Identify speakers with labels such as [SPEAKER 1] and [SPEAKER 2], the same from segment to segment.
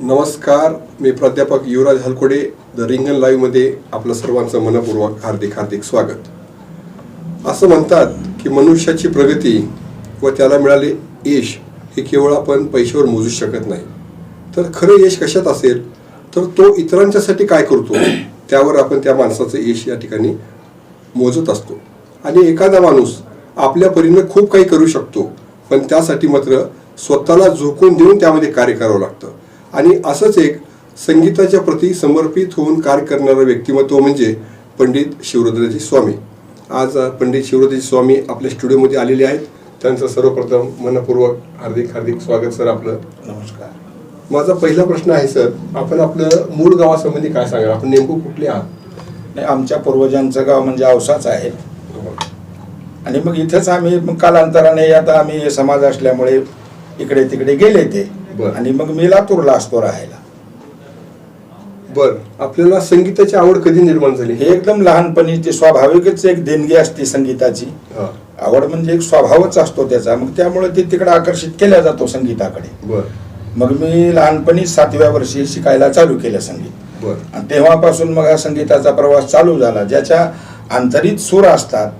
[SPEAKER 1] नमस्कार मी प्राध्यापक युवराज हलकोडे द रिंगण लाईव्हमध्ये आपलं सर्वांचं मनपूर्वक हार्दिक हार्दिक स्वागत. असं म्हणतात की मनुष्याची प्रगती व त्याला मिळाले यश हे केवळ आपण पैशावर मोजू शकत नाही. तर खरं यश कशात असेल? तर तो इतरांच्यासाठी काय करतो? त्यावर आपण त्या माणसाचं यश या ठिकाणी मोजत असतो. आणि एखादा माणूस आपल्या परीनं खूप काही करू शकतो पण त्यासाठी मात्र स्वतःला झोकून देऊन त्यामध्ये कार्य करावं लागतं. आणि असंच एक संगीताच्या प्रती समर्पित होऊन कार्य करणारं व्यक्तिमत्व म्हणजे पंडित शिवरुद्रजी स्वामी. आज पंडित शिवरुद्रजी स्वामी आपल्या स्टुडिओमध्ये आलेले आहेत. त्यांचं सर्वप्रथम मनपूर्वक हार्दिक हार्दिक स्वागत सर आपलं.
[SPEAKER 2] नमस्कार.
[SPEAKER 1] माझा पहिला प्रश्न आहे सर आपण आपलं मूळ गावासंबंधी काय सांगा आपण नेमकं कुठले आहात?
[SPEAKER 2] नाही आमच्या पूर्वजांचं गाव म्हणजे औसाच आहे. आणि मग इथंच आम्ही मग कालांतराने आता आम्ही समाज असल्यामुळे इकडे तिकडे गेले ते.
[SPEAKER 1] बरं.
[SPEAKER 2] आणि मग मी लातूरला असतो राहायला.
[SPEAKER 1] बर. आपल्याला संगीताची आवड कधी निर्माण झाली?
[SPEAKER 2] हे एकदम लहानपणीची स्वाभाविकच एक देणगी असते संगीताची. आवड म्हणजे एक स्वभावच असतो त्याचा. मग त्यामुळे ते तिकडे आकर्षित केल्या जातो संगीताकडे.
[SPEAKER 1] बर.
[SPEAKER 2] मग मी लहानपणी सातव्या वर्षी शिकायला चालू केलं संगीत.
[SPEAKER 1] बर.
[SPEAKER 2] तेव्हापासून मग हा संगीताचा प्रवास चालू झाला. ज्याच्या आंतरिक सूर असतात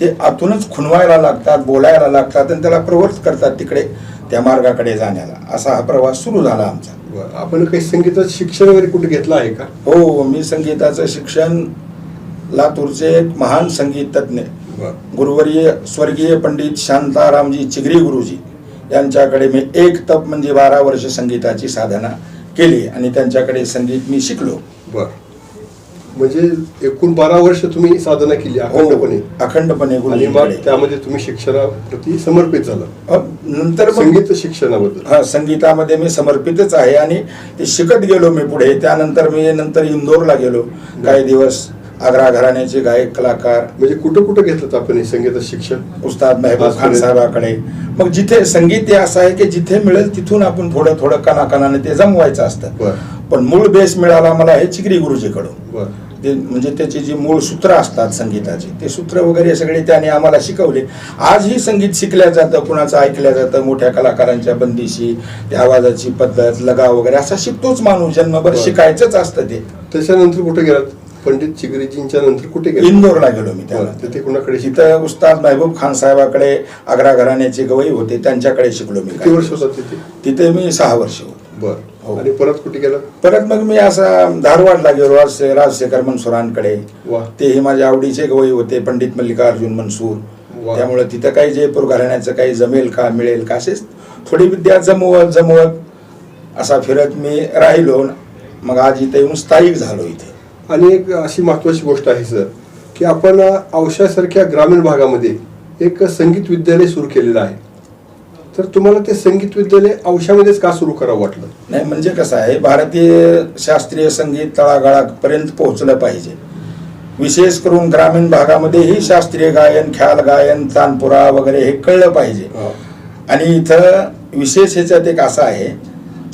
[SPEAKER 2] ते आतूनच खुणवायला लागतात बोलायला लागतात आणि त्याला प्रवृत्त करतात तिकडे. त्या मार्गाकडे जाण्याला. असा हा प्रवास सुरू झाला आमचा.
[SPEAKER 1] आपण काही संगीताचं शिक्षण वगैरे कुठे घेतलं आहे का?
[SPEAKER 2] हो मी संगीताचं शिक्षण लातूरचे एक महान संगीत तज्ज्ञ गुरुवर्य स्वर्गीय पंडित शांतारामजी चिगरी गुरुजी यांच्याकडे मी एक तप म्हणजे बारा वर्ष संगीताची साधना केली आणि त्यांच्याकडे संगीत मी शिकलो.
[SPEAKER 1] बर. म्हणजे एकूण बारा वर्ष तुम्ही साधना केली अखंडपणे.
[SPEAKER 2] हो, अखंडपणे
[SPEAKER 1] आणि मग. त्यामध्ये तुम्ही शिक्षणाप्रती समर्पित झाला.
[SPEAKER 2] नंतर
[SPEAKER 1] संगीत शिक्षणाबद्दल.
[SPEAKER 2] हा संगीतामध्ये मी समर्पितच आहे आणि ते शिकत गेलो मी पुढे. त्यानंतर मी नंतर इंदोरला गेलो. काही दिवस आग्रा घराण्याचे गायक कलाकार.
[SPEAKER 1] म्हणजे कुठं कुठं घेतलं आपण हे संगीताचं शिक्षण?
[SPEAKER 2] उस्ताद मेहबूब खान. साहेबाकडे. मग जिथे संगीत हे असं आहे की जिथे मिळेल तिथून आपण थोडं थोडं कणाकणाने ते जमवायचं असतं. पण मूळ बेस मिळाला मला हे चिगरी गुरुजीकडून. ते म्हणजे त्याची जी मूळ सूत्र असतात संगीताची ते सूत्र वगैरे सगळे त्याने आम्हाला शिकवले. आजही संगीत शिकल्या जातं कुणाचं ऐकल्या जातं मोठ्या कलाकारांच्या बंदिशी त्या आवाजाची पद्धत लगाव वगैरे असा शिकतोच माणूस. जन्मभर. शिकायचंच असतं ते.
[SPEAKER 1] त्याच्यानंतर कुठे गेलात? पंडित चिगरीजींच्या नंतर कुठे गेलात?
[SPEAKER 2] इंदोरला गेलो मी. त्यानंतर
[SPEAKER 1] तिथे कुणाकडे
[SPEAKER 2] तिथं उस्ताद महबूब खान साहेबाकडे आग्रा घराण्याचे गवई होते त्यांच्याकडे शिकलो मी
[SPEAKER 1] किती वर्ष होतात तिथे?
[SPEAKER 2] तिथे मी सहा वर्ष होतो.
[SPEAKER 1] बर. आणि परत कुठे गेलात
[SPEAKER 2] परत मग मी असा धारवाडला गेलो राज राजशेखर मनसुरांकडे
[SPEAKER 1] वा.
[SPEAKER 2] तेही माझ्या आवडीचे गवई होते पंडित मल्लिकार्जुन मनसूर. त्यामुळे तिथं काही जयपूर घराण्याचं काही जमेल का मिळेल का असेच थोडी विद्या जमवत जमवत असा फिरत मी राहिलो. मग आज इथे येऊन स्थायिक झालो इथे.
[SPEAKER 1] आणि एक अशी महत्वाची गोष्ट आहे सर की आपण औषधासारख्या ग्रामीण भागामध्ये एक संगीत विद्यालय सुरू केलेलं आहे. तर तुम्हाला ते संगीत विद्यालय औषधामध्येच का सुरू करावं वाटलं?
[SPEAKER 2] नाही म्हणजे कसं आहे भारतीय शास्त्रीय संगीत तळागाळापर्यंत पोहोचलं पाहिजे. विशेष करून ग्रामीण भागामध्येही शास्त्रीय गायन ख्याल गायन तानपुरा वगैरे हे कळलं पाहिजे. आणि इथं विशेष ह्याच्यात एक असं आहे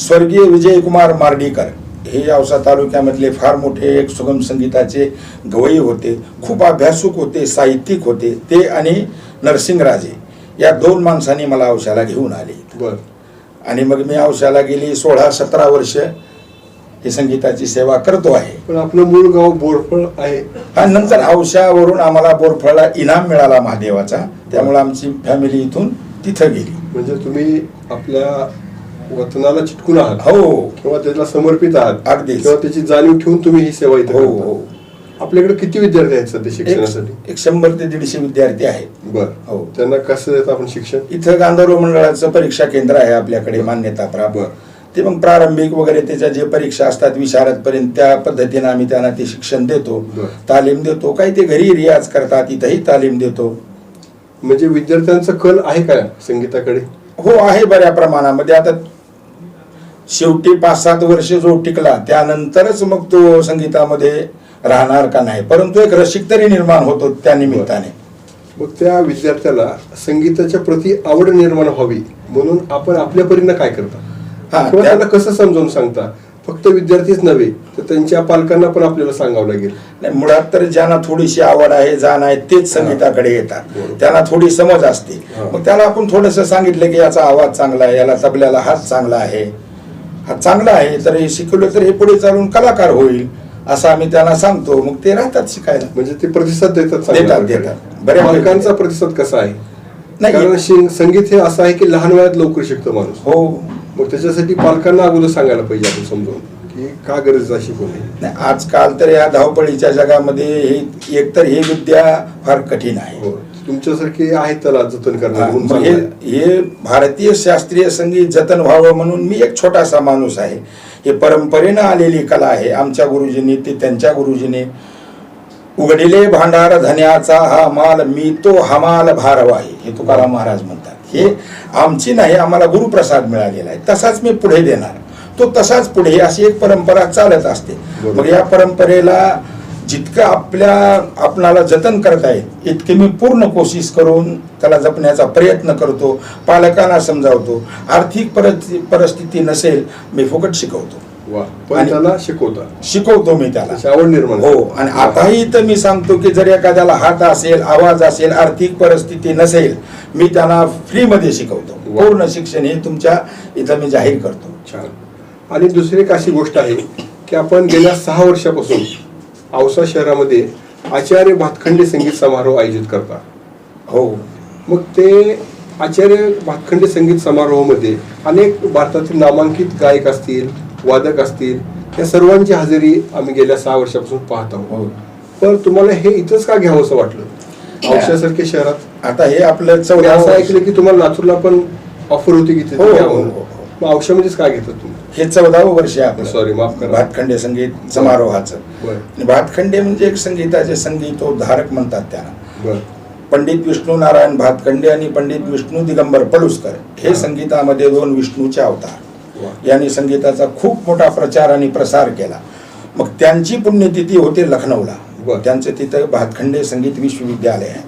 [SPEAKER 2] स्वर्गीय विजयकुमार मार्डीकर हे औसा तालुक्यामधले फार मोठे एक सुगम संगीताचे गवई होते खूप अभ्यासक होते साहित्यिक होते ते आणि नरसिंगराजे. या दोन माणसांनी मला औषाला घेऊन आले
[SPEAKER 1] बर.
[SPEAKER 2] आणि मग मी औषाला गेली सोळा सतरा वर्ष हे संगीताची सेवा करतो आहे.
[SPEAKER 1] पण आपलं मूळ गाव बोरफळ आहे.
[SPEAKER 2] आणि नंतर औषावरून आम्हाला बोरफळला इनाम मिळाला महादेवाचा. त्यामुळे आमची फॅमिली इथून तिथं गेली.
[SPEAKER 1] म्हणजे तुम्ही आपल्या वतनाला चिटकून आहात
[SPEAKER 2] हो.
[SPEAKER 1] किंवा त्याला समर्पित आहात
[SPEAKER 2] अगदीच.
[SPEAKER 1] किंवा त्याची जाणीव ठेवून तुम्ही ही सेवा इथे
[SPEAKER 2] हो. हो.
[SPEAKER 1] आपल्याकडे किती विद्यार्थी आहेत सध्या शिक्षणासाठी?
[SPEAKER 2] एक शंभर ते दीडशे विद्यार्थी आहेत.
[SPEAKER 1] बर.
[SPEAKER 2] हो.
[SPEAKER 1] त्यांना कसं देतं आपण शिक्षण?
[SPEAKER 2] इथं गांधर्व मंडळाचं परीक्षा केंद्र आहे आपल्याकडे मान्यता प्राप्त. ते मग प्रारंभिक वगैरे त्याच्या जे परीक्षा असतात विशारदपर्यंत त्या पद्धतीने आम्ही त्यांना ते शिक्षण देतो. तालीम देतो. काही ते घरी रियाज करतात इथंही तालीम देतो.
[SPEAKER 1] म्हणजे विद्यार्थ्यांचा कल आहे का संगीताकडे?
[SPEAKER 2] हो आहे बऱ्या प्रमाणामध्ये. आता शेवटी पाच सात वर्ष जो टिकला त्यानंतरच मग तो संगीतामध्ये राहणार का नाही? परंतु एक रसिक तरी निर्माण होतो त्या निमित्ताने.
[SPEAKER 1] मग त्या विद्यार्थ्याला संगीताच्या प्रती आवड निर्माण व्हावी म्हणून आपण आपल्या परीनं काय करता?
[SPEAKER 2] हा,
[SPEAKER 1] किंवा
[SPEAKER 2] त्या-
[SPEAKER 1] त्यांना कसं समजावून सांगता? फक्त विद्यार्थीच नव्हे तर त्यांच्या पालकांना पण आपल्याला सांगावं लागेल.
[SPEAKER 2] नाही मुळात तर ज्यांना थोडीशी आवड आहे जाण आहे तेच संगीताकडे येतात. त्यांना थोडी समज असते. मग त्याला आपण थोडस सांगितलं की याचा आवाज चांगला आहे याला तबल्याला हात चांगला आहे. हा चांगला आहे तर हे शिकवलं तर हे पुढे चालून कलाकार होईल. असं आम्ही त्यांना सांगतो. मग ते राहतात शिकायला.
[SPEAKER 1] म्हणजे ते प्रतिसाद देतात
[SPEAKER 2] देतात. देतात. बऱ्यापैकी
[SPEAKER 1] पालकांचा प्रतिसाद कसा आहे?
[SPEAKER 2] नाही.
[SPEAKER 1] कारण शिंग- संगीत हे असं आहे की लहान वयात लवकर शिकतो माणूस.
[SPEAKER 2] हो.
[SPEAKER 1] मग त्याच्यासाठी पालकांना अगोदर सांगायला पाहिजे आपण समजावून की का गरजेचं आहे शिकवणे
[SPEAKER 2] नाही, आजकाल तर या धावपळीच्या जगामध्ये हे एकतर ही विद्या फार कठीण आहे.
[SPEAKER 1] हो. तुमच्यासारखे आहेत त्याला जतन करणारे म्हणून
[SPEAKER 2] मग हे
[SPEAKER 1] चांगलं आहे.
[SPEAKER 2] हे भारतीय शास्त्रीय संगीत जतन व्हावं म्हणून मी एक छोटासा माणूस आहे. हे परंपरेनं आलेली कला आहे. आमच्या गुरुजींनी ते त्यांच्या गुरुजींनी उघडिले भांडार धन्याचा हा माल मी तो हमाल भारवाही हे तुकाराम महाराज म्हणतात. हे आमची नाही आम्हाला गुरुप्रसाद मिळालेला आहे. तसाच मी पुढे देणार. तो तसाच पुढे अशी एक परंपरा चालत असते. मग या परंपरेला जितकं आपल्या आपणाला जतन करता येईल इतके मी पूर्ण कोशिश करून त्याला जपण्याचा प्रयत्न करतो पालकांना समजावतो. आर्थिक परिस्थिती नसेल मी फुकट शिकवतो.
[SPEAKER 1] त्याला शिकवता.
[SPEAKER 2] शिकवतो मी त्याला.
[SPEAKER 1] आवड निर्माण
[SPEAKER 2] हो. आणि. आताही तर मी सांगतो की जर एखाद्याला हात असेल आवाज असेल आर्थिक परिस्थिती नसेल मी त्यांना फ्रीमध्ये शिकवतो. पूर्ण शिक्षण हे तुमच्या इथं मी जाहीर करतो.
[SPEAKER 1] छान. आणि दुसरी एक अशी गोष्ट आहे की आपण गेल्या सहा वर्षापासून औसा शहरामध्ये आचार्य भातखंडे संगीत समारोह आयोजित करता
[SPEAKER 2] हो.
[SPEAKER 1] मग ते आचार्य भातखंडे संगीत समारोहामध्ये अनेक भारतातील नामांकित गायक असतील वादक असतील या सर्वांची हजेरी आम्ही गेल्या सहा वर्षापासून पाहत आहोत.
[SPEAKER 2] हो.
[SPEAKER 1] पण तुम्हाला हे इथंच का घ्यावं असं वाटलं? औषधासारख्या शहरात?
[SPEAKER 2] आता हे आपलं
[SPEAKER 1] असं ऐकलं की तुम्हाला लातूरला पण ऑफर होती की
[SPEAKER 2] हो, हो. हो, हो.
[SPEAKER 1] औषधामध्येच का घेतात तुम्ही?
[SPEAKER 2] हे चौदावं वर्ष आहे आपलं.
[SPEAKER 1] Sorry, माफ करा.
[SPEAKER 2] भातखंडे संगीत समारोहाचं. भातखंडे म्हणजे एक संगीताचे संगीतोद्धारक म्हणतात त्यांना पंडित विष्णू नारायण भातखंडे आणि पंडित विष्णू दिगंबर पलुसकर हे संगीतामध्ये दोन विष्णूचे अवतार. यांनी संगीताचा खूप मोठा प्रचार आणि प्रसार केला. मग त्यांची पुण्यतिथी होते लखनौला. त्यांचं तिथं भातखंडे संगीत विश्वविद्यालय आहे.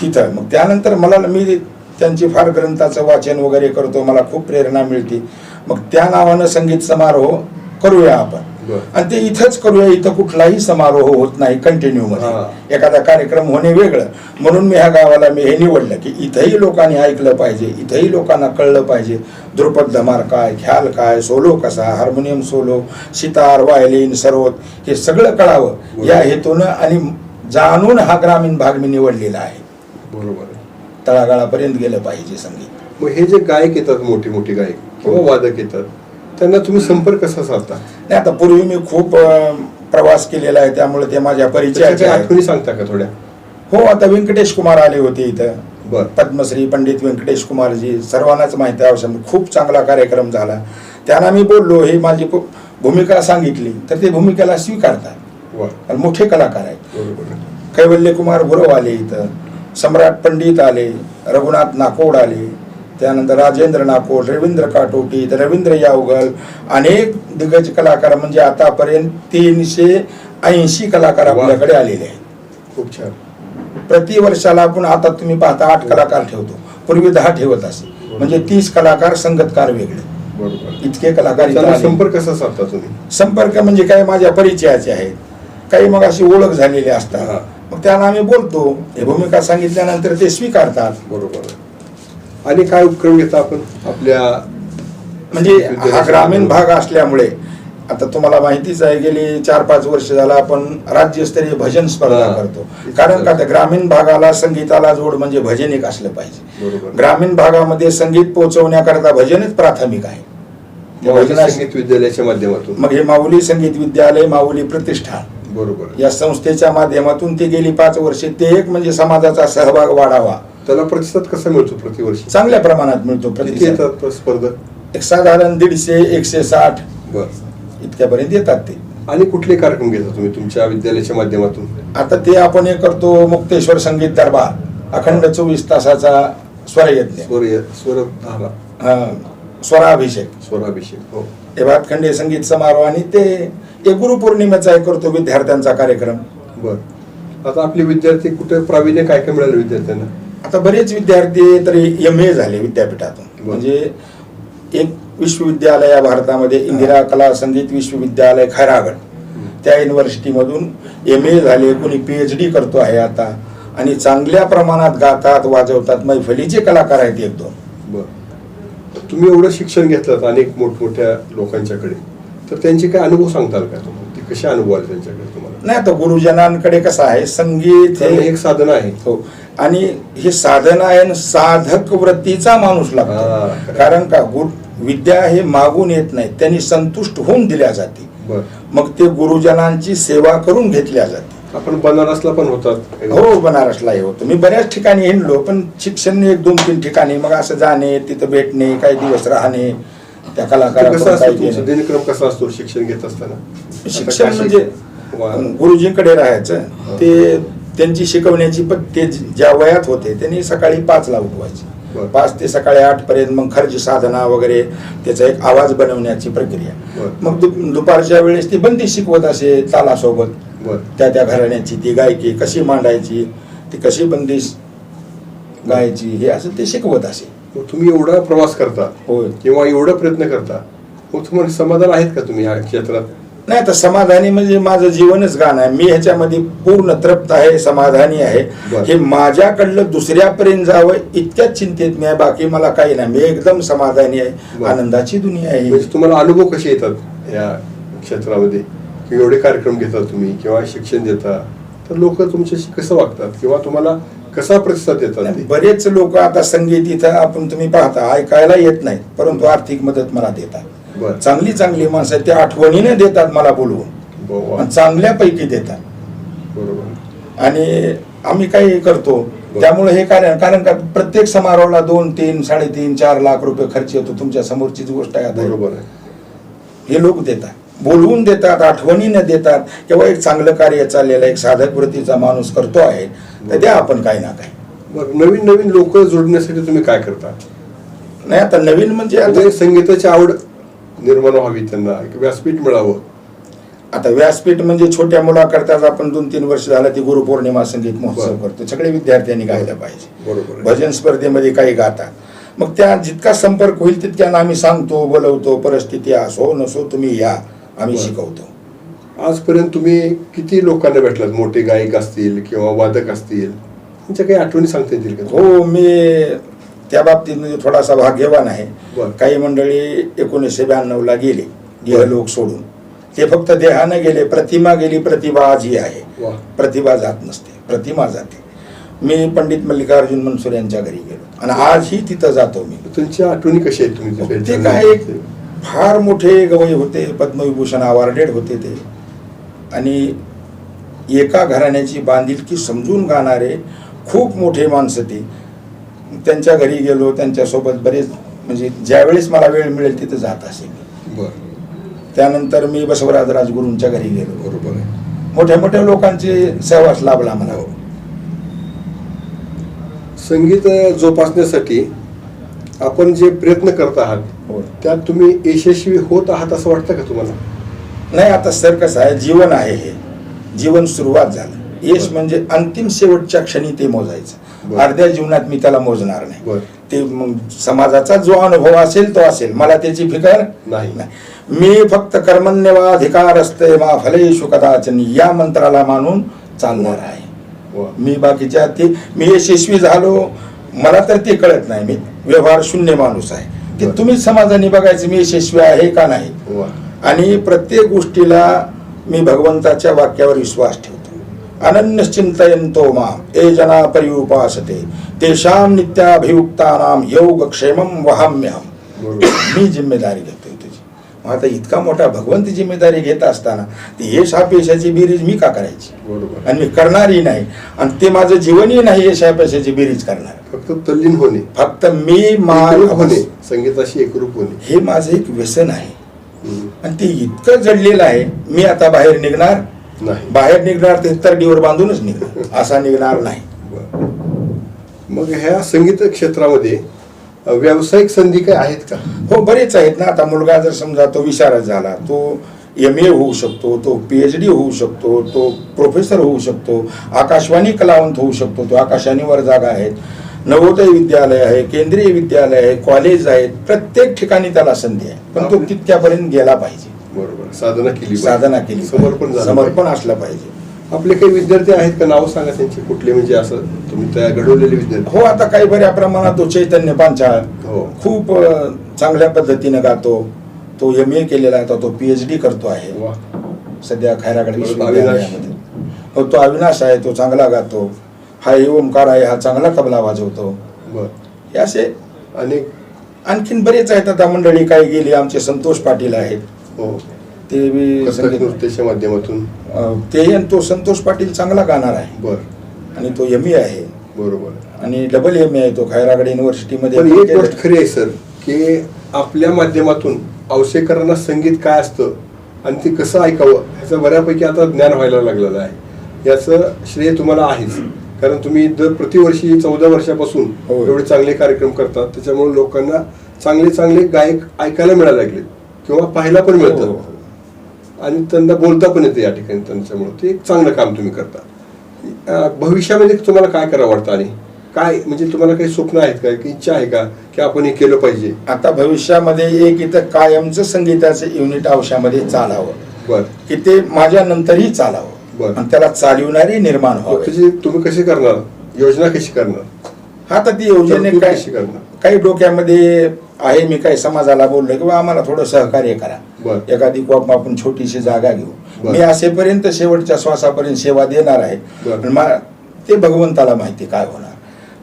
[SPEAKER 2] तिथं. मग त्यानंतर मला मी त्यांची फार ग्रंथाचं वाचन वगैरे करतो. मला खूप प्रेरणा मिळते. मग त्या नावानं संगीत समारोह करूया आपण. आणि ते इथंच करूया इथं कुठलाही समारोह होत नाही कंटिन्यू. मध्ये एखादा कार्यक्रम होणे वेगळं म्हणून मी ह्या गावाला मी हे निवडलं की इथंही लोकांनी ऐकलं पाहिजे इथंही लोकांना कळलं पाहिजे ध्रुपद धमार काय ख्याल काय सोलो कसा harmonium solo sitar violin sarod हे सगळं कळावं या हेतूनं आणि जाणून हा ग्रामीण भाग मी निवडलेला आहे
[SPEAKER 1] बरोबर.
[SPEAKER 2] तळागाळापर्यंत गेलं पाहिजे संगीत
[SPEAKER 1] मग हे जे गायक येतात मोठे मोठे गायक. वादक येतात. त्यांना तुम्ही संपर्क कसा साधता?
[SPEAKER 2] नाही आता पूर्वी मी खूप प्रवास केलेला आहे त्यामुळे ते माझ्या
[SPEAKER 1] त्याच्या
[SPEAKER 2] परिचयाचे
[SPEAKER 1] काही
[SPEAKER 2] आहे
[SPEAKER 1] आठवणी सांगता का थोड्या?
[SPEAKER 2] हो आता व्यंकटेश कुमार आले होते इथं.
[SPEAKER 1] बर.
[SPEAKER 2] पद्मश्री पंडित व्यंकटेश कुमारजी सर्वांनाच माहिती आहे अवश्य. खूप चांगला कार्यक्रम झाला. त्यांना मी बोललो हे माझी भूमिका सांगितली. तर ते भूमिकेला स्वीकारतात. मोठे कलाकार आहेत.
[SPEAKER 1] बरोबर आहे.
[SPEAKER 2] कैवल्य कुमार गुरव आले इथं. सम्राट पंडित आले. रघुनाथ नाकोड आले. त्यानंतर राजेंद्र नाकोड रवींद्र काटोटी रवींद्र यावगल अनेक दिग्गज कलाकार म्हणजे आतापर्यंत तीनशे ऐंशी कलाकार. आपल्याकडे आलेले आहेत.
[SPEAKER 1] खूप छान.
[SPEAKER 2] प्रति वर्षाला आपण आता तुम्ही पाहता आठ कलाकार ठेवतो. पूर्वी दहा ठेवत असे. म्हणजे तीस कलाकार संगतकार वेगळे. इतके कलाकार.
[SPEAKER 1] संपर्क कसा साधता तुम्ही?
[SPEAKER 2] संपर्क म्हणजे काय? माझ्या परिचयाचे आहेत. काही मग अशी ओळख झालेली
[SPEAKER 1] हा.
[SPEAKER 2] असतात मग त्यांना आम्ही बोलतो. हे भूमिका सांगितल्यानंतर ते स्वीकारतात.
[SPEAKER 1] बरोबर. आणि काय उपक्रम घेता आपण आपल्या
[SPEAKER 2] म्हणजे हा ग्रामीण भाग असल्यामुळे आता तुम्हाला माहितीच आहे गेली चार पाच वर्ष झाला आपण राज्यस्तरीय भजन स्पर्धा. करतो. कारण का त्या ग्रामीण भागाला संगीताला जोड म्हणजे भजन एक असलं पाहिजे. ग्रामीण भागामध्ये संगीत पोहोचवण्याकरता भजनच प्राथमिक आहे.
[SPEAKER 1] संगीत विद्यालयाच्या माध्यमातून.
[SPEAKER 2] मग हे माऊली संगीत विद्यालय माऊली प्रतिष्ठान.
[SPEAKER 1] बरोबर.
[SPEAKER 2] या संस्थेच्या माध्यमातून ते गेली पाच वर्षे ते एक म्हणजे समाजाचा सहभाग वाढावा.
[SPEAKER 1] त्याला प्रतिसाद कसा मिळतो प्रतिवर्षी?
[SPEAKER 2] चांगल्या प्रमाणात मिळतो
[SPEAKER 1] किती
[SPEAKER 2] प्रतिसाद.
[SPEAKER 1] येतात स्पर्धक
[SPEAKER 2] एक साधारण दीडशे एकशे साठ
[SPEAKER 1] बर.
[SPEAKER 2] इतक्यापर्यंत येतात ते.
[SPEAKER 1] आणि कुठले कार्यक्रम घेता तुम्ही तुमच्या विद्यालयाच्या माध्यमातून?
[SPEAKER 2] आता ते आपण हे करतो मुक्तेश्वर संगीत दरबार अखंड चोवीस तासाचा स्वरयज्ञ.
[SPEAKER 1] स्वर स्वर धारा
[SPEAKER 2] हा, स्वराभिषेक.
[SPEAKER 1] स्वराभिषेक हो.
[SPEAKER 2] हे भातखंडे संगीत समारोह आणि ते एक गुरुपौर्णिमेचा एक करतो विद्यार्थ्यांचा कार्यक्रम.
[SPEAKER 1] बर. आता आपले विद्यार्थी कुठे प्रावीण्य काय काय मिळालं विद्यार्थ्यांना?
[SPEAKER 2] आता बरेच विद्यार्थी तरी एम ए झाले विद्यापीठातून. म्हणजे एक विश्वविद्यालय या भारतामध्ये इंदिरा कला संगीत विश्वविद्यालय खैरागड. त्या युनिव्हर्सिटीमधून एम ए झाले कोणी पी एच डी करतो आहे आता. आणि चांगल्या प्रमाणात गातात वाजवतात मैफलीचे कलाकार आहेत एक दोन.
[SPEAKER 1] तुम्ही एवढं शिक्षण घेतलं अनेक मोठमोठ्या लोकांच्याकडे. तर त्यांचे काय अनुभव सांगताल का तुम्ही? ते कसे अनुभव आले त्यांच्याकडे
[SPEAKER 2] नाही आता गुरुजनांकडे कसं आहे संगीत
[SPEAKER 1] हे एक साधन आहे
[SPEAKER 2] हो. आणि हे साधन आहे साधक वृत्तीचा माणूस लागतो. कारण का गुरु विद्या हे मागून येत नाही त्यांनी संतुष्ट होऊन दिल्या जाते. मग ते गुरुजनांची सेवा करून घेतल्या जाते.
[SPEAKER 1] आपण बनारसला पण होतात.
[SPEAKER 2] हो बनारसला हे होतो. मी बऱ्याच ठिकाणी हिंडलो पण शिक्षण एक दोन तीन ठिकाणी मग असं जाणे तिथं भेटणे काही दिवस राहणे त्या
[SPEAKER 1] ते कसं असतं शिक्षण घेत असताना?
[SPEAKER 2] शिक्षण म्हणजे गुरुजींकडे राहायचं. ते त्यांची शिकवण्याची पण ते ज्या वयात होते त्यांनी सकाळी पाचला. उठवायचे. पाच ते सकाळी आठ पर्यंत मग खर्च साधना वगैरे त्याचा एक आवाज बनवण्याची प्रक्रिया. मग दुपारच्या वेळेस ती बंदी शिकवत असे तालासोबत. त्या त्या घराण्याची ती गायकी कशी मांडायची ती कशी बंदिश गायची हे असं ते शिकवत असे.
[SPEAKER 1] तुम्ही एवढा प्रवास करता
[SPEAKER 2] होय.
[SPEAKER 1] किंवा एवढा प्रयत्न करता मग तुम्हाला समाधान आहेत का तुम्ही या क्षेत्रात?
[SPEAKER 2] नाही आता समाधानी म्हणजे माझं जीवनच गाणं आहे. मी ह्याच्यामध्ये पूर्ण तृप्त आहे समाधानी आहे. हे माझ्याकडलं दुसऱ्यापर्यंत जावं इतक्याच चिंतेत मी आहे. बाकी मला काही नाही. मी एकदम समाधानी आहे. आनंदाची दुनिया आहे.
[SPEAKER 1] म्हणजे तुम्हाला अनुभव कसे येतात या क्षेत्रामध्ये? की एवढे कार्यक्रम घेता तुम्ही किंवा शिक्षण देता तर लोक तुमच्याशी कसं वागतात? किंवा तुम्हाला कसा प्रतिसाद देतात?
[SPEAKER 2] बरेच लोक आता संगीत इथं आपण तुम्ही पाहता ऐकायला येत नाहीत परंतु आर्थिक मदत मला देतात.
[SPEAKER 1] बरं.
[SPEAKER 2] चांगली चांगली माणसं आहेत, ते आठवणीने देतात मला बोलवून.
[SPEAKER 1] वा-
[SPEAKER 2] चांगल्यापैकी देतात.
[SPEAKER 1] बरोबर.
[SPEAKER 2] आणि आम्ही काही करतो. त्यामुळे हे कारण कारण का प्रत्येक समारोहाला दोन तीन साडेतीन चार लाख रुपये खर्च येतो तुमच्या समोरचीच गोष्ट आहे आता.
[SPEAKER 1] बरोबर आहे.
[SPEAKER 2] हे लोक देतात. बोलवून देतात आठवणीने देतात. किंवा एक चांगलं कार्य चाललेलं एक साधक वृत्तीचा माणूस करतो आहे तर द्या आपण काही ना काही.
[SPEAKER 1] बरं नवीन नवीन लोक जोडण्यासाठी तुम्ही काय करता?
[SPEAKER 2] नाही आता नवीन म्हणजे आता
[SPEAKER 1] म्हणजे संगीताची आवड निर्माण व्हावी त्यांना. एक व्यासपीठ मिळावं.
[SPEAKER 2] आता व्यासपीठ म्हणजे छोट्या मुलाकरताच आपण दोन तीन वर्ष झालं ती गुरुपौर्णिमा संगीत महोत्सव. करतो. सगळे विद्यार्थ्यांनी गायला पाहिजे.
[SPEAKER 1] बरोबर.
[SPEAKER 2] भजन स्पर्धेमध्ये काही गातात मग त्या जितका संपर्क होईल तितक्यानं आम्ही सांगतो बोलवतो परिस्थिती असो नसो तुम्ही या आम्ही. शिकवतो.
[SPEAKER 1] आजपर्यंत तुम्ही किती लोकांना भेटलात? मोठे गायक असतील किंवा वादक असतील? त्यांच्या काही आठवणी सांगता येतील का?
[SPEAKER 2] हो मी त्या बाबतीत म्हणजे थोडासा भाग्यवान आहे. काही मंडळी एकोणीसशे ब्याण्णवला गेले
[SPEAKER 1] बरं.
[SPEAKER 2] गेह लोक सोडून. ते फक्त देहानं गेले प्रतिमा गेली प्रतिभा आजही आहे.
[SPEAKER 1] वा.
[SPEAKER 2] प्रतिभा जात नसते प्रतिमा जाते. मी पंडित मल्लिकार्जुन मनसूर यांच्या घरी गेलो. आणि आजही तिथं जातो मी.
[SPEAKER 1] तुमच्या आठवणी कशा आहेत तुम्ही?
[SPEAKER 2] ते काय एक फार मोठे गवई होते पद्मविभूषण अवॉर्डेड होते ते. आणि एका घराण्याची बांधिलकी समजून गाणारे खूप मोठे माणसं ते. त्यांच्या घरी गेलो त्यांच्यासोबत बरेच म्हणजे ज्यावेळेस मला वेळ मिळेल तिथं जात असे त्यानंतर मी बसवराज राजगुरूंच्या घरी गेलो.
[SPEAKER 1] बरोबर
[SPEAKER 2] मोठ्या मोठ्या लोकांचे सहवास लाभला मला.
[SPEAKER 1] संगीत जोपासण्यासाठी आपण जे प्रयत्न करत आहात
[SPEAKER 2] हो.
[SPEAKER 1] त्यात तुम्ही यशस्वी होत आहात असं वाटतं का तुम्हाला?
[SPEAKER 2] नाही आता सर कसं आहे जीवन आहे हे. जीवन सुरुवात झालं. यश. म्हणजे अंतिम शेवटच्या क्षणी ते मोजायचं. अर्ध्या जीवनात मी त्याला मोजणार नाही. ते समाजाचा जो अनुभव असेल तो असेल. मला त्याची फिकर
[SPEAKER 1] नाही.
[SPEAKER 2] मी फक्त कर्मण्यवाधिकार असते मा फलेषु कदाचन या मंत्राला मानून चालणार आहे. मी बाकीच्या ते मी यशस्वी झालो. मला तर ते कळत नाही. मी व्यवहार शून्य माणूस आहे. ते. तुम्ही समाजाने बघायचं मी यशस्वी आहे का नाही. आणि प्रत्येक गोष्टीला मी भगवंताच्या वाक्यावर विश्वास ठेवतो. अनन्यश्चिंतयंतो माम। ए जना पर्युपासते तेषाम नित्याभियुक्तानाम योग क्षेमम वहाम्यहम मी जिम्मेदारी घेतोय तुझी। मग आता इतका मोठा भगवंत जिम्मेदारी घेत असताना ती यश पेशाची बेरीज मी का करायची? आणि मी करणारही नाही. आणि ते माझं जीवनही नाही यश पैशाची बेरीज करणार.
[SPEAKER 1] फक्त तल्लीन होणे.
[SPEAKER 2] फक्त मी
[SPEAKER 1] एकरूप
[SPEAKER 2] मा
[SPEAKER 1] होणे. संगीताशी एकरूप होणे.
[SPEAKER 2] हे माझं एक व्यसन आहे. आणि ते इतकं जडलेलं आहे मी आता बाहेर निघणार
[SPEAKER 1] नाही.
[SPEAKER 2] बाहेर निघणार ते तर्डीवर बांधूनच निघणार. असा निघणार नाही.
[SPEAKER 1] मग ह्या संगीत क्षेत्रामध्ये व्यावसायिक संधी काय आहेत का?
[SPEAKER 2] हो बरेच आहेत ना. आता मुलगा जर समजा तो विशारद झाला तो एम ए होऊ शकतो तो पी एच डी होऊ शकतो तो प्रोफेसर होऊ शकतो आकाशवाणी कलावंत होऊ शकतो तो आकाशवाणीवर जागा आहेत. नवोदय विद्यालय आहे केंद्रीय विद्यालय आहे कॉलेज आहेत. प्रत्येक ठिकाणी त्याला संधी आहे. पण तो तितक्यापर्यंत गेला पाहिजे.
[SPEAKER 1] बरोबर. साधना केली.
[SPEAKER 2] साधना केली
[SPEAKER 1] समर्पण
[SPEAKER 2] समर्पण असलं पाहिजे.
[SPEAKER 1] आपले काही विद्यार्थी आहेत का? नाव सांगा त्यांचे. कुठले? म्हणजे असं तुम्ही त्या घडवलेले विद्यार्थी.
[SPEAKER 2] हो आता काही बऱ्या प्रमाणात तो चैतन्य पांचाळ
[SPEAKER 1] हो.
[SPEAKER 2] खूप चांगल्या पद्धतीने गातो. तो एम ए केलेला आहे. तो पीएच डी करतो आहे. सध्या खैरागड विश्वविद्यालयामध्ये. हो तो अविनाश आहे. तो चांगला गातो. हा ओमकार आहे. हा चांगला तबला वाजवतो. हे असे
[SPEAKER 1] आणि
[SPEAKER 2] आणखीन बरेच आहेत आता मंडळी. काही गेली. आमचे संतोष पाटील आहेत.
[SPEAKER 1] हो.
[SPEAKER 2] ते
[SPEAKER 1] कथक
[SPEAKER 2] संगीत
[SPEAKER 1] नृत्याच्या माध्यमातून?
[SPEAKER 2] ते आणि तो संतोष पाटील चांगला गाणार आहे.
[SPEAKER 1] बर.
[SPEAKER 2] आणि तो एम आहे.
[SPEAKER 1] बरोबर.
[SPEAKER 2] आणि डबल एम आहे तो खैरागड युनिव्हर्सिटीमध्ये
[SPEAKER 1] एक. गोष्ट खरी आहे सर की आपल्या माध्यमातून औसेकरांना संगीत काय असतं आणि ते कसं ऐकावं ह्याचं बऱ्यापैकी आता ज्ञान व्हायला लागलेलं आहे. याचं श्रेय तुम्हाला आहेच. कारण तुम्ही दर प्रतिवर्षी चौदा वर्षापासून. एवढे चांगले कार्यक्रम करतात. त्याच्यामुळे लोकांना चांगले चांगले गायक ऐकायला मिळायला लागले किंवा पाहायला पण
[SPEAKER 2] हो,
[SPEAKER 1] मिळतं.
[SPEAKER 2] हो.
[SPEAKER 1] आणि त्यांना बोलता पण येते या ठिकाणी त्यांच्यामुळे. ते एक चांगलं काम तुम्ही करता. भविष्यामध्ये तुम्हाला काय करावं वाटतं आणि काय म्हणजे तुम्हाला काही स्वप्न आहेत का? की इच्छा आहे का? की आपण हे केलं पाहिजे?
[SPEAKER 2] आता भविष्यामध्ये एक इथं कायमचं संगीताचं युनिट औषधामध्ये चालावं.
[SPEAKER 1] बर.
[SPEAKER 2] की ते माझ्या नंतरही चालावं.
[SPEAKER 1] बरं.
[SPEAKER 2] आणि त्याला चालवणारी निर्माण व्हावे.
[SPEAKER 1] तुम्ही कशी करणार? योजना कशी करणार?
[SPEAKER 2] हा तर ती योजने काय
[SPEAKER 1] कशी करणार?
[SPEAKER 2] काही डोक्यामध्ये आहे मी काही समाजाला बोललो किंवा आम्हाला थोडं सहकार्य करा. एखादी कोप आपण छोटीशी जागा घेऊ. मी असेपर्यंत शेवटच्या श्वासापर्यंत सेवा देणार आहे. ते भगवंताला माहिती काय होणार.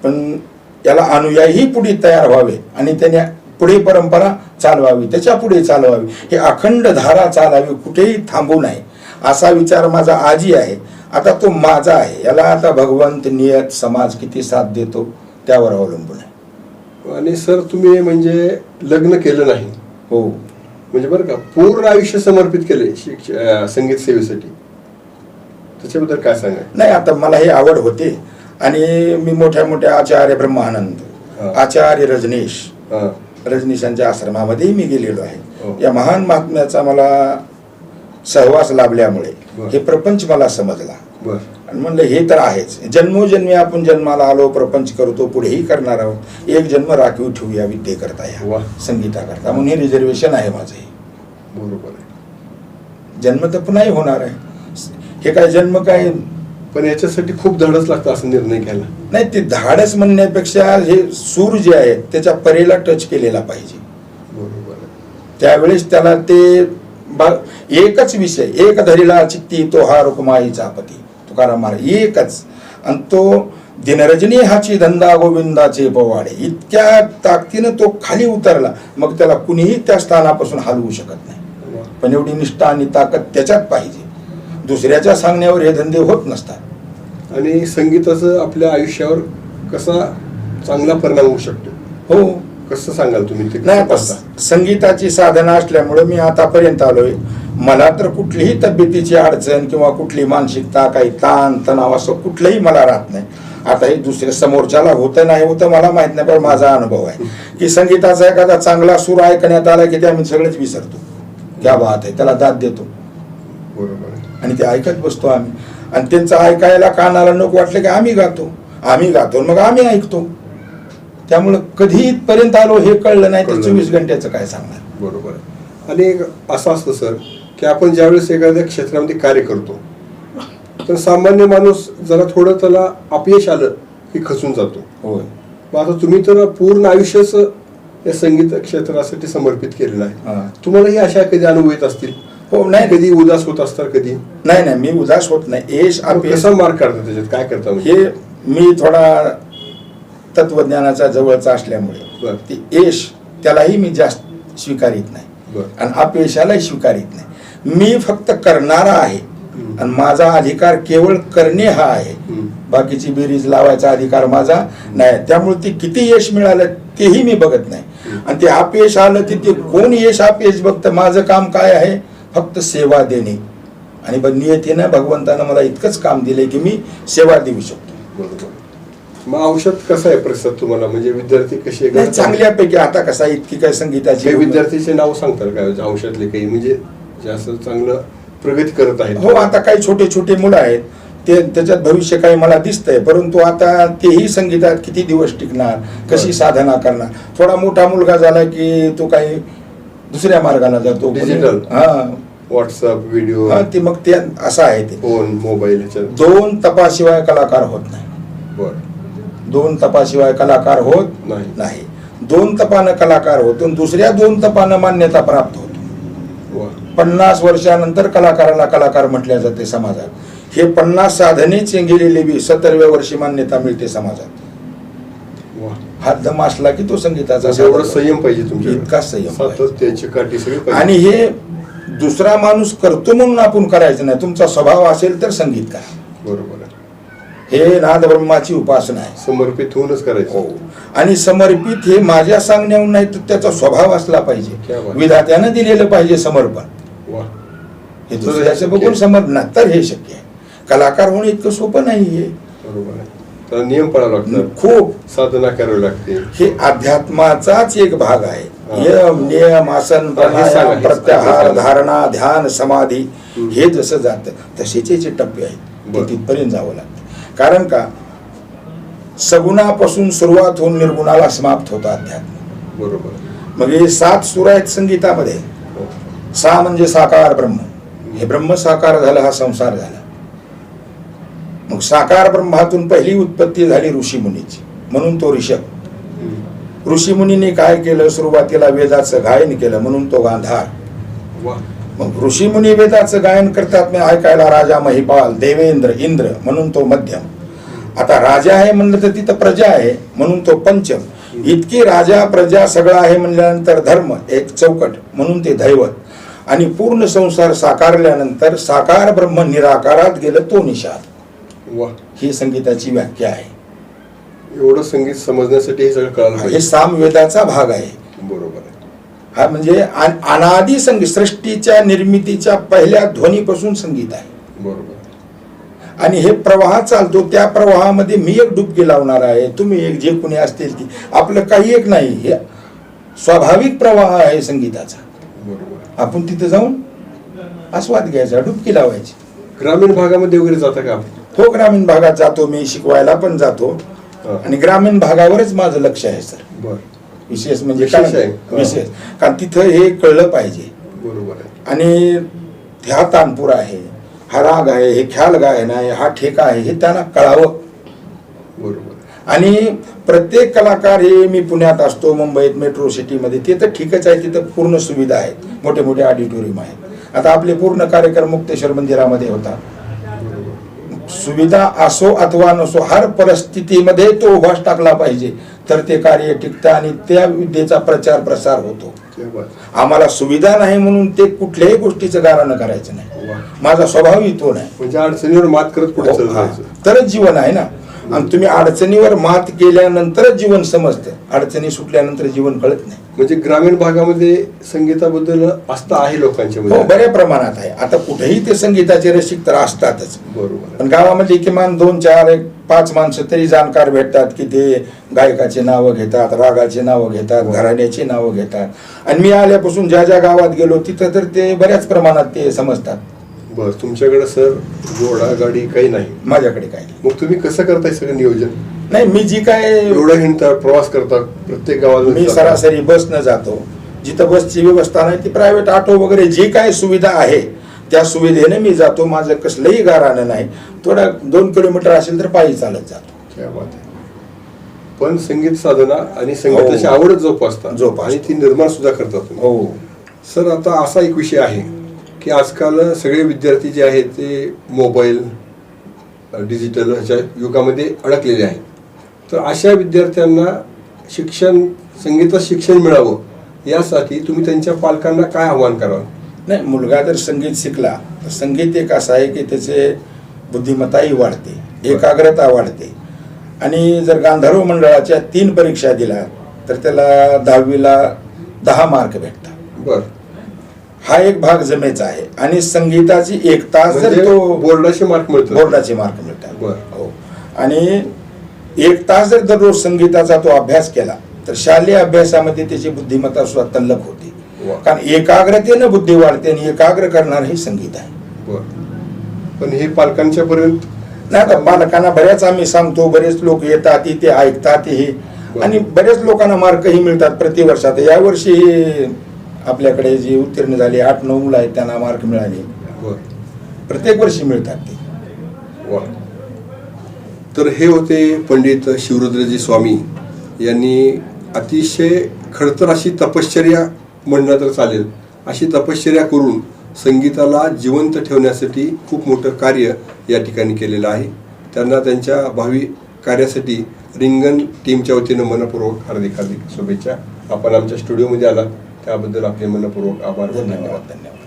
[SPEAKER 2] पण याला अनुयायी पुढे तयार व्हावे आणि त्याने पुढे परंपरा चालवावी त्याच्या पुढे चालवावी. हे अखंड धारा चालावी कुठेही थांबू नये. असा विचार माझा आजी आहे. आता तो माझा आहे. याला आता भगवंत नियत समाज किती साथ देतो त्यावर अवलंबून आहे.
[SPEAKER 1] आणि सर तुम्ही म्हणजे लग्न केलं नाही.
[SPEAKER 2] हो.
[SPEAKER 1] म्हणजे बरं का पूर्ण आयुष्य समर्पित केले शिक्ष संगीत सेवेसाठी. त्याच्याबद्दल काय सांगा
[SPEAKER 2] नाही आता मला ही आवड होते आणि मी मोठ्या मोठ्या आचार्य ब्रह्मानंद
[SPEAKER 1] हा.
[SPEAKER 2] आचार्य रजनीश
[SPEAKER 1] हा.
[SPEAKER 2] रजनीशांच्या आश्रमामध्येही मी गेलेलो
[SPEAKER 1] हो.
[SPEAKER 2] आहे या महान महात्म्याचा मला सहवास लाभल्यामुळे. हे प्रपंच मला समजला. आणि म्हणलं हे तर आहेच. जन्मोजन्मी आपण जन्माला आलो प्रपंच करतो पुढेही करणार आहोत. एक जन्म राखीव ठेवूया विद्ये करता
[SPEAKER 1] वा.
[SPEAKER 2] या संगीताकरता. म्हणून हे रिझर्वेशन आहे माझे.
[SPEAKER 1] बरोबर आहे.
[SPEAKER 2] जन्म तर पुन्हाही होणार आहे. हे काय जन्म काय?
[SPEAKER 1] पण याच्यासाठी खूप धडच लागतं असं निर्णय घ्यायला.
[SPEAKER 2] नाही ते धाडस म्हणण्यापेक्षा हे सूर जे आहेत त्याच्या परेला टच केलेला पाहिजे.
[SPEAKER 1] बरोबर आहे.
[SPEAKER 2] त्यावेळेस त्याला ते बा- एकच विषय. एक धरीला चित्ती तो हा रुक्माईचा पती. तुकाराम महाराज एकच. आणि तो दिनरजनी हाची धंदा गोविंदाचे पवाडे इतक्या ताकदीनं तो खाली उतरला. मग त्याला कुणीही त्या स्थानापासून हलवू शकत नाही. पण एवढी निष्ठा आणि ताकद त्याच्यात पाहिजे. दुसऱ्याच्या सांगण्यावर हे धंदे होत नसतात.
[SPEAKER 1] आणि संगीताचं आपल्या आयुष्यावर कसा चांगला परिणाम होऊ शकतो?
[SPEAKER 2] हो.
[SPEAKER 1] कसं सांगाल तुम्ही ते?
[SPEAKER 2] नाही? संगीताची साधना असल्यामुळे मी आतापर्यंत आलोय. मला तर कुठलीही तब्येतीची अडचण किंवा कुठली मानसिकता काही ताण तणाव असं कुठलंही मला राहत नाही. आता हे दुसऱ्या समोरच्याला होतं नाही होतं मला माहीत नाही पण माझा अनुभव आहे. की संगीताचा एखादा चांगला सूर ऐकण्यात आला की ते आम्ही सगळेच विसरतो. क्या बात आहे त्याला दाद देतो.
[SPEAKER 1] बरोबर
[SPEAKER 2] आणि ते ऐकत बसतो आम्ही. आणि त्यांचं ऐकायला कानाला नको वाटलं की आम्ही गातो. आम्ही गातो मग आम्ही ऐकतो. त्यामुळं कधी इथपर्यंत आलो हे कळलं नाही तर चोवीस. घंट्याचं काय सांगणार?
[SPEAKER 1] बरोबर आणि एक असं असतं सर की आपण ज्यावेळेस एखाद्या क्षेत्रामध्ये कार्य करतो तर सामान्य माणूस जरा थोडं त्याला अपयश आलं की खचून जातो.
[SPEAKER 2] होय.
[SPEAKER 1] मग आता तुम्ही तर पूर्ण आयुष्यच या संगीत क्षेत्रासाठी समर्पित केलेलं
[SPEAKER 2] हा.
[SPEAKER 1] आहे तुम्हालाही अशा कधी अनुभव येत असतील?
[SPEAKER 2] हो नाही.
[SPEAKER 1] कधी उदास होत असतात कधी?
[SPEAKER 2] नाही नाही मी उदास होत नाही. यश
[SPEAKER 1] कसा मार्क काढता त्याच्यात? काय करता
[SPEAKER 2] हे मी थोडा तत्वज्ञानाचा जवळचा असल्यामुळे
[SPEAKER 1] बरं.
[SPEAKER 2] ते यश त्यालाही मी जास्त स्वीकारित नाही. आणि अपयशालाही स्वीकारित नाही. मी फक्त करणारा आहे. आणि माझा अधिकार केवळ करणे हा आहे. बाकीची बेरीज लावायचा अधिकार माझा नाही. त्यामुळे ते किती यश मिळालं तेही मी बघत नाही. आणि ते अपयश आलं की ते कोण यश अपयश बघतं? माझं काम काय आहे? फक्त सेवा देणे. आणि नियतीनं भगवंतानं मला इतकंच काम दिलंय की मी सेवा देऊ शकतो.
[SPEAKER 1] मग औषध कसं आहे प्रसाद तुम्हाला? म्हणजे विद्यार्थी कसे
[SPEAKER 2] चांगल्यापैकी. आता कसा इतकी काय संगीताची
[SPEAKER 1] विद्यार्थीचे नाव सांगताल काय औषधातले काही म्हणजे जास्त चांगलं प्रगती करत आहेत.
[SPEAKER 2] हो आता काही छोटे छोटे मुलं आहेत. ते त्याच्यात भविष्य काही मला दिसतंय. परंतु आता तेही संगीतात किती दिवस टिकणार? कशी. साधना करणार? थोडा मोठा मुलगा झाला की तो काही दुसऱ्या मार्गाला जातो.
[SPEAKER 1] Digital.
[SPEAKER 2] हा.
[SPEAKER 1] व्हॉट्सअप व्हिडिओ
[SPEAKER 2] हा, ते मग ते असं आहे ते.
[SPEAKER 1] फोन मोबाईल
[SPEAKER 2] दोन तपाशिवाय कलाकार होत नाही.
[SPEAKER 1] बर.
[SPEAKER 2] दोन तपाशिवाय कलाकार होत
[SPEAKER 1] नाही.
[SPEAKER 2] दोन तपानं कलाकार होतो दुसऱ्या दोन तपानं मान्यता प्राप्त होतो. पन्नास वर्षानंतर कलाकाराला कलाकार म्हटल्या जाते समाजात. हे पन्नास साधनेच गेलेले बी सत्तरव्या वर्षी मान्यता मिळते समाजात. हात दम असला की तो संगीताचा
[SPEAKER 1] म्हणजे संयम पाहिजे तुमच्या.
[SPEAKER 2] इतका संयम आणि हे दुसरा माणूस करतो म्हणून आपण करायचं नाही. तुमचा स्वभाव असेल तर संगीत करा.
[SPEAKER 1] बरोबर
[SPEAKER 2] हे नाद ब्रह्माची उपासना आहे.
[SPEAKER 1] समर्पित होऊनच करायचं.
[SPEAKER 2] हो. आणि समर्पित हे माझ्या सांगण्याहून नाही तर त्याचा स्वभाव असला
[SPEAKER 1] क्या
[SPEAKER 2] पाहिजे. विधात्यानं दिलेलं पाहिजे समर्पण. हे दुसऱ्याचं बघून समर्पण तर हे शक्य आहे. कलाकार होणं इतकं सोपं नाहीये.
[SPEAKER 1] बरोबर आहे. त्याला नियम पाळावे लागतात
[SPEAKER 2] खूप.
[SPEAKER 1] साधना करावी लागते.
[SPEAKER 2] हे अध्यात्माचाच एक भाग आहे.
[SPEAKER 1] हा.
[SPEAKER 2] यम नियम आसन प्राणायाम प्रत्याहार. धारणा ध्यान समाधी. हे जसं जातं तसेच याचे टप्पे आहेत
[SPEAKER 1] बरं.
[SPEAKER 2] ते तिथपर्यंत जावं लागतं. कारण का? सगुणापासून सुरुवात होऊन निर्गुणाला समाप्त होतं अध्यात्म.
[SPEAKER 1] बरोबर.
[SPEAKER 2] मग हे सात सुर आहेत संगीतामध्ये.
[SPEAKER 1] हो.
[SPEAKER 2] सा म्हणजे साकार ब्रह्म. हे ब्रह्म साकार झालं हा संसार झाला. मग साकार ब्रह्मातून पहिली उत्पत्ती झाली ऋषीमुनीची म्हणून तो ऋषभ.
[SPEAKER 1] हम्म.
[SPEAKER 2] ऋषीमुनीने काय केलं? सुरुवातीला वेदाचं गायन केलं म्हणून तो गांधार. मग ऋषीमुनी वेदाचं गायन करतात मी ऐकायला राजा महिपाल देवेंद्र इंद्र म्हणून तो मध्यम. आता राजा आहे म्हणलं तर तिथं प्रजा आहे म्हणून तो पंचम. इतकी राजा प्रजा सगळं आहे म्हणल्यानंतर धर्म एक चौकट म्हणून ते दैवत. आणि पूर्ण संसार साकारल्यानंतर साकार ब्रह्म निराकारात गेलं तो निषाद.
[SPEAKER 1] वा.
[SPEAKER 2] ही संगीताची व्याख्या आहे.
[SPEAKER 1] एवढं संगीत समजण्यासाठी हे सगळं कळालं
[SPEAKER 2] हे सामवेदाचा भाग आहे.
[SPEAKER 1] बरोबर
[SPEAKER 2] हा म्हणजे अन- अनादी संगीत सृष्टीच्या निर्मितीच्या पहिल्या ध्वनीपासून संगीत आहे.
[SPEAKER 1] बरोबर.
[SPEAKER 2] आणि हे प्रवाह चालतो त्या प्रवाहामध्ये मी एक डुबकी लावणार आहे तुम्ही एक जे कोणी असतील ती. आपलं काही एक नाही हे स्वाभाविक प्रवाह आहे संगीताचा.
[SPEAKER 1] बरोबर.
[SPEAKER 2] आपण तिथे जाऊन आस्वाद घ्यायचा डुबकी लावायची.
[SPEAKER 1] ग्रामीण भागामध्ये वगैरे जाता का?
[SPEAKER 2] हो ग्रामीण भागात जातो मी शिकवायला पण जातो. आणि ग्रामीण भागावरच माझं लक्ष आहे सर. विशेष म्हणजे
[SPEAKER 1] विशेष
[SPEAKER 2] कारण तिथं हे कळलं पाहिजे.
[SPEAKER 1] बरोबर
[SPEAKER 2] आणि ह्या तानपूर आहे हा राग आहे हे ख्याल गायन आहे हा ठेका आहे हे त्यांना कळावं.
[SPEAKER 1] बरोबर
[SPEAKER 2] आणि प्रत्येक कलाकार हे मी पुण्यात असतो मुंबईत मेट्रो सिटीमध्ये ते तर ठीकच आहे तिथं पूर्ण सुविधा आहेत. मोठे मोठे ऑडिटोरियम आहेत. आता आपले पूर्ण कार्यक्रम मुक्तेश्वर मंदिरामध्ये होता सुविधा असो अथवा नसो हर परिस्थितीमध्ये तो उभास टाकला पाहिजे. तर ते कार्य टिकतं आणि त्या विद्येचा प्रचार प्रसार होतो. आम्हाला सुविधा नाही म्हणून ते कुठल्याही गोष्टीचं गारानं करायचं नाही. माझा स्वभावही तो नाही
[SPEAKER 1] म्हणजे अडचणीवर मात करत
[SPEAKER 2] हो, तरच जीवन आहे ना. आणि तुम्ही अडचणीवर मात केल्यानंतरच जीवन समजतं. अडचणी सुटल्यानंतर जीवन कळत नाही.
[SPEAKER 1] म्हणजे ग्रामीण भागामध्ये संगीताबद्दल आस्था आहे लोकांच्या
[SPEAKER 2] हो बऱ्या प्रमाणात आहे. आता कुठेही ते संगीताचे रसिक तर असतातच.
[SPEAKER 1] बरोबर.
[SPEAKER 2] पण गावामध्ये किमान दोन चार एक पाच माणसं तरी जाणकार भेटतात की ते गायकाचे नावं घेतात रागाचे नावं घेतात
[SPEAKER 1] हो.
[SPEAKER 2] घराण्याची नावं घेतात. आणि मी आल्यापासून ज्या ज्या गावात गेलो तिथं तर ते बऱ्याच प्रमाणात ते समजतात.
[SPEAKER 1] बर तुमच्याकडे सर घोडा गाडी काही नाही.
[SPEAKER 2] माझ्याकडे काय नाही.
[SPEAKER 1] मग तुम्ही कसं करताय सगळं नियोजन?
[SPEAKER 2] नाही मी जी काय
[SPEAKER 1] एवढं हिंडता प्रवास करता प्रत्येक गावाला
[SPEAKER 2] मी
[SPEAKER 1] जाता.
[SPEAKER 2] सरासरी बसनं जातो. जिथं बसची व्यवस्था नाही ती प्रायव्हेट ऑटो वगैरे जी काय सुविधा आहे त्या सुविधेने मी जातो. माझं कसलंही गारानं नाही. थोडं दोन किलोमीटर असेल तर पायी चालत जातो.
[SPEAKER 1] क्या बात आहे. पण संगीत साधना आणि संगीताची
[SPEAKER 2] हो.
[SPEAKER 1] आवडच जोपासता.
[SPEAKER 2] जोपासता.
[SPEAKER 1] आणि ती निर्माण सुद्धा करता तुम्ही.
[SPEAKER 2] हो.
[SPEAKER 1] सर आता असा एक विषय आहे. की आजकाल सगळे विद्यार्थी जे आहेत ते मोबाईल डिजिटल ह्याच्या युगामध्ये अडकलेले आहेत. तर अशा विद्यार्थ्यांना शिक्षण संगीतात शिक्षण मिळावं यासाठी तुम्ही त्यांच्या पालकांना काय आव्हान करावं
[SPEAKER 2] नाही मुलगा जर संगीत शिकला तर संगीत एक असं आहे की त्याचे बुद्धिमत्ताही वाढते एकाग्रता वाढते. आणि जर गांधर्व मंडळाच्या तीन परीक्षा दिल्या तर त्याला दहावीला दहा मार्क भेटतात.
[SPEAKER 1] बर.
[SPEAKER 2] हा एक भाग जमेचा आहे. आणि संगीताची एक तास जर
[SPEAKER 1] म्हणजे
[SPEAKER 2] तो
[SPEAKER 1] बोर्डाचे मार्क मिळतात
[SPEAKER 2] बोर्डाचे मार्क मिळतात. हो. आणि एक तास जर दररोज संगीताचा तो अभ्यास केला तर शालेय अभ्यासामध्ये त्याची बुद्धिमत्ता सुद्धा तल्लख होते. कारण एकाग्रतेनं बुद्धी वाढते आणि एकाग्र करणार हे संगीत आहे.
[SPEAKER 1] पण हे पालकांच्या पर्यंत
[SPEAKER 2] नाही आता पालकांना बऱ्याच आम्ही सांगतो बरेच लोक येतात इथे ऐकतात हे. आणि बरेच लोकांना मार्कही मिळतात प्रतिवर्षात. यावर्षी आपल्याकडे जी उत्तीर्ण झाली आठ नऊ मुलं आहेत त्यांना मार्क मिळाले. प्रत्येक वर्षी मिळतात ते.
[SPEAKER 1] तर हे होते पंडित शिवरुद्रजी स्वामी यांनी अतिशय खडतर अशी तपश्चर्या म्हणणं तर चालेल. अशी तपश्चर्या करून संगीताला जिवंत ठेवण्यासाठी खूप मोठं कार्य या ठिकाणी केलेलं आहे. त्यांना त्यांच्या भावी कार्यासाठी रिंगण टीमच्या वतीनं मनपूर्वक हार्दिक हार्दिक शुभेच्छा. आपण आमच्या स्टुडिओमध्ये आलात. त्याबद्दल आपले मनपूर्वक आभार व धन्यवाद
[SPEAKER 2] धन्यवाद धन्यवाद